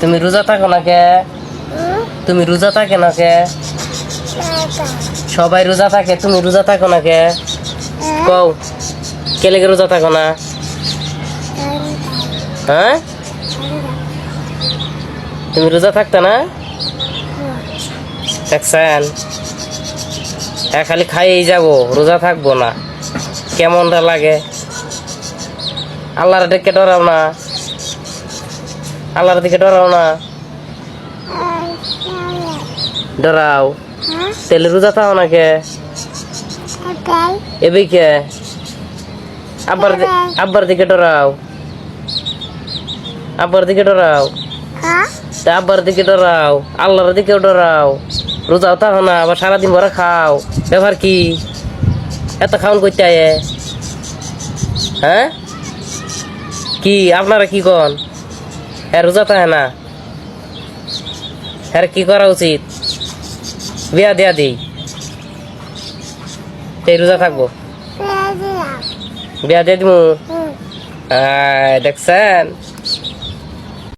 তুমি রোজা থাকো না কে? তুমি রোজা থাকে না কে? সবাই রোজা থাকে, তুমি রোজা থাকো না কে? কও, কে লেগে রোজা থাকো না? হ্যাঁ? তুমি রোজা থাকতে না? দেখছেন? হ্যাঁ খালি খাইয়েই যাব, রোজা থাকব না। কেমনটা লাগে? আল্লাহর ডেকে ডরাও না। আল্লাহর দিকে ডরাও না। ডরাও। তেলে রোজা থাও না কে? এবে কে? আব্বার আব্বার দিকে ডরাও। আব্বার দিকে ডরাও। আব্বার দিকে ডরাও। আল্লাহর দিকেও ডরাও। রোজাও থাকো না আবার সারাদিন ভরা খাও। ব্যাপার কি? এত খাওন করতে আয়ে। হ্যাঁ? কি? আপনারা কি কন? হ্যাঁ রোজা থাকে না। হ্যাঁ কি করা উচিত? বিয়া দেয়া দিই। এই রোজা থাকব? বিয়া দিয়ে। দিব দেখছেন?